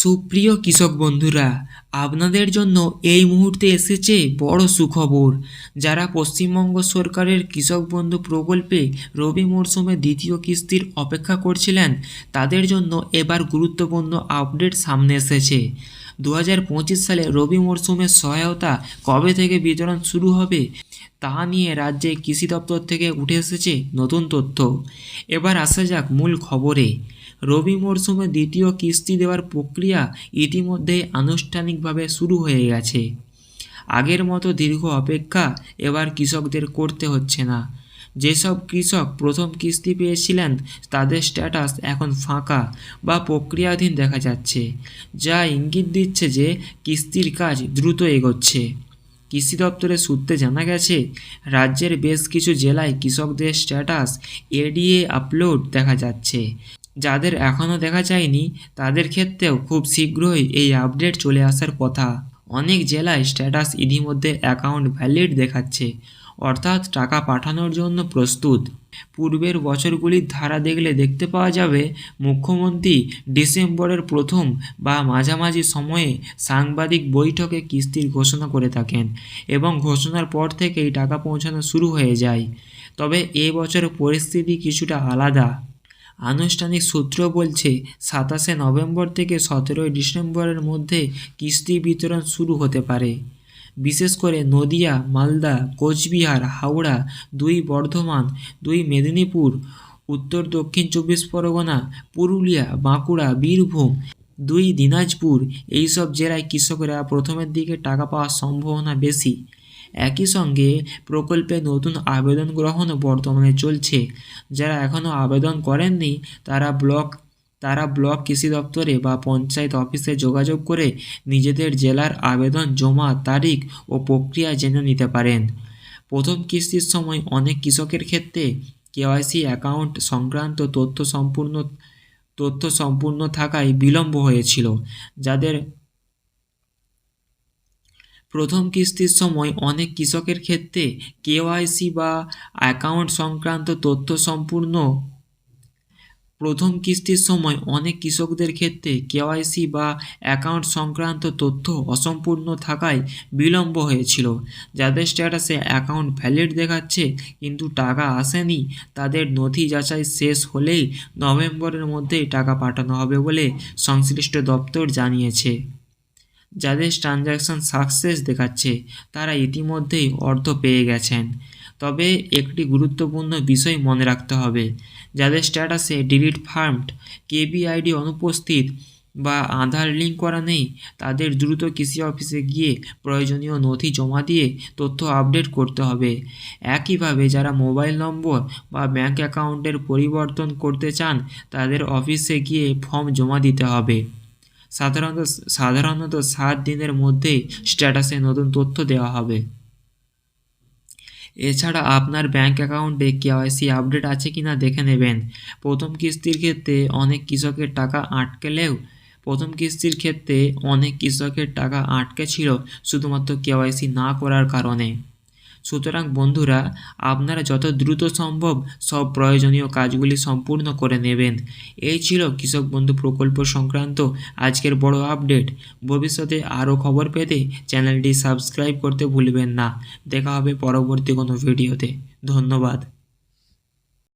সুপ্রিয় কৃষক বন্ধুরা, আপনাদের জন্য এই মুহূর্তে এসেছে বড় সুখবর। যারা পশ্চিমবঙ্গ সরকারের কৃষক বন্ধু প্রকল্পে রবি মরশুমে দ্বিতীয় কিস্তির অপেক্ষা করছিলেন, তাদের জন্য এবার গুরুত্বপূর্ণ আপডেট সামনে এসেছে। দু হাজার পঁচিশ সালে রবি মরশুমের সহায়তা কবে থেকে বিতরণ শুরু হবে, তা নিয়ে রাজ্যে কৃষি দপ্তর থেকে উঠে এসেছে নতুন তথ্য। এবার আসা যাক মূল খবরে। রবি মরশুমে দ্বিতীয় কিস্তি দেওয়ার প্রক্রিয়া ইতিমধ্যেই আনুষ্ঠানিকভাবে শুরু হয়ে গেছে। আগের মতো দীর্ঘ অপেক্ষা এবার কৃষকদের করতে হচ্ছে না। যেসব কৃষক প্রথম কিস্তি পেয়েছিলেন, তাদের স্ট্যাটাস এখন ফাঁকা বা প্রক্রিয়াধীন দেখা যাচ্ছে, যা ইঙ্গিত দিচ্ছে যে কিস্তির কাজ দ্রুত এগোচ্ছে। কৃষি দপ্তরের সূত্রে জানা গেছে, রাজ্যের বেশ কিছু জেলায় কৃষকদের স্ট্যাটাস এডিএ আপলোড দেখা যাচ্ছে। যাদের এখনও দেখা যায়নি, তাদের ক্ষেত্রেও খুব শীঘ্রই এই আপডেট চলে আসার কথা। অনেক জেলায় স্ট্যাটাস ইতিমধ্যে অ্যাকাউন্ট ভ্যালিড দেখাচ্ছে, অর্থাৎ টাকা পাঠানোর জন্য প্রস্তুত। পূর্বের বছরগুলির ধারা দেখলে দেখতে পাওয়া যাবে, মুখ্যমন্ত্রী ডিসেম্বরের প্রথম বা মাঝামাঝি সময়ে সাংবাদিক বৈঠকে কিস্তির ঘোষণা করে থাকেন এবং ঘোষণার পর থেকেই টাকা পৌঁছানো শুরু হয়ে যায়। তবে এ বছর পরিস্থিতি কিছুটা আলাদা। আনুষ্ঠানিক সূত্র বলছে, সাতাশে নভেম্বর থেকে সতেরোই ডিসেম্বরের মধ্যে কিস্তি বিতরণ শুরু হতে পারে। বিশেষ করে নদিয়া, মালদা, কোচবিহার, হাওড়া, দুই বর্ধমান, দুই মেদিনীপুর, উত্তর দক্ষিণ চব্বিশ পরগনা, পুরুলিয়া, বাঁকুড়া, বীরভূম, দুই দিনাজপুর, এইসব জেলায় কৃষকরা প্রথমের দিকে টাকা পাওয়ার সম্ভাবনা বেশি। একই সঙ্গে প্রকল্পে নতুন আবেদন গ্রহণও বর্তমানে চলছে। যারা এখনও আবেদন করেননি, তারা ব্লক তারা ব্লক কৃষি দপ্তরে বা পঞ্চায়েত অফিসে যোগাযোগ করে নিজেদের জেলার আবেদন জমা তারিখ ও প্রক্রিয়া জেনে নিতে পারেন। প্রথম কিস্তির সময় অনেক কৃষকের ক্ষেত্রে কেওয়াইসি অ্যাকাউন্ট সংক্রান্ত তথ্য সম্পূর্ণ তথ্য সম্পূর্ণ থাকায় বিলম্ব হয়েছিল। যাদের প্রথম কিস্তির সময় অনেক কৃষকের ক্ষেত্রে কেওয়াইসি বা অ্যাকাউন্ট সংক্রান্ত তথ্য সম্পূর্ণ। প্রথম কিস্তির সময় অনেক কৃষকদের ক্ষেত্রে কেওয়াইসি বা অ্যাকাউন্ট সংক্রান্ত তথ্য অসম্পূর্ণ থাকায় বিলম্ব হয়েছিল। যাদের স্ট্যাটাসে অ্যাকাউন্ট ভ্যালিড দেখাচ্ছে কিন্তু টাকা আসেনি, তাদের নথি যাচাই শেষ হলেই নভেম্বরের মধ্যেই টাকা পাঠানো হবে বলে সংশ্লিষ্ট দপ্তর জানিয়েছে। যাদের ট্রানজ্যাকশন সাকসেস দেখাচ্ছে, তারা ইতিমধ্যেই অর্থ পেয়ে গেছেন। তবে একটি গুরুত্বপূর্ণ বিষয় মনে রাখতে হবে, যাদের স্ট্যাটাসে ডিলিট ফার্মড কেবিআইডি অনুপস্থিত বা আধার লিঙ্ক করা নেই, তাদের দ্রুত কৃষি অফিসে গিয়ে প্রয়োজনীয় নথি জমা দিয়ে তথ্য আপডেট করতে হবে। একইভাবে যারা মোবাইল নম্বর বা ব্যাঙ্ক অ্যাকাউন্টের পরিবর্তন করতে চান, তাদের অফিসে গিয়ে ফর্ম জমা দিতে হবে। সাধারণত সাধারণত সাত দিনের মধ্যেই স্ট্যাটাসে নতুন তথ্য দেওয়া হবে। এছাড়া আপনার ব্যাঙ্ক অ্যাকাউন্টে কেওয়াইসি আপডেট আছে কি না দেখে নেবেন। প্রথম কিস্তির ক্ষেত্রে অনেক কৃষকের টাকা আটকেলেও প্রথম কিস্তির ক্ষেত্রে অনেক কৃষকের টাকা আটকে ছিল শুধুমাত্র কেওয়াইসি না করার কারণে। সুতরাং বন্ধুরা, আপনারা যত দ্রুত সম্ভব সব প্রয়োজনীয় কাজগুলি সম্পূর্ণ করে নেবেন। এই ছিল কৃষক বন্ধু প্রকল্প সংক্রান্ত আজকের বড় আপডেট। ভবিষ্যতে আরও খবর পেতে চ্যানেলটি সাবস্ক্রাইব করতে ভুলবেন না। দেখা হবে পরবর্তী কোনো ভিডিওতে। ধন্যবাদ।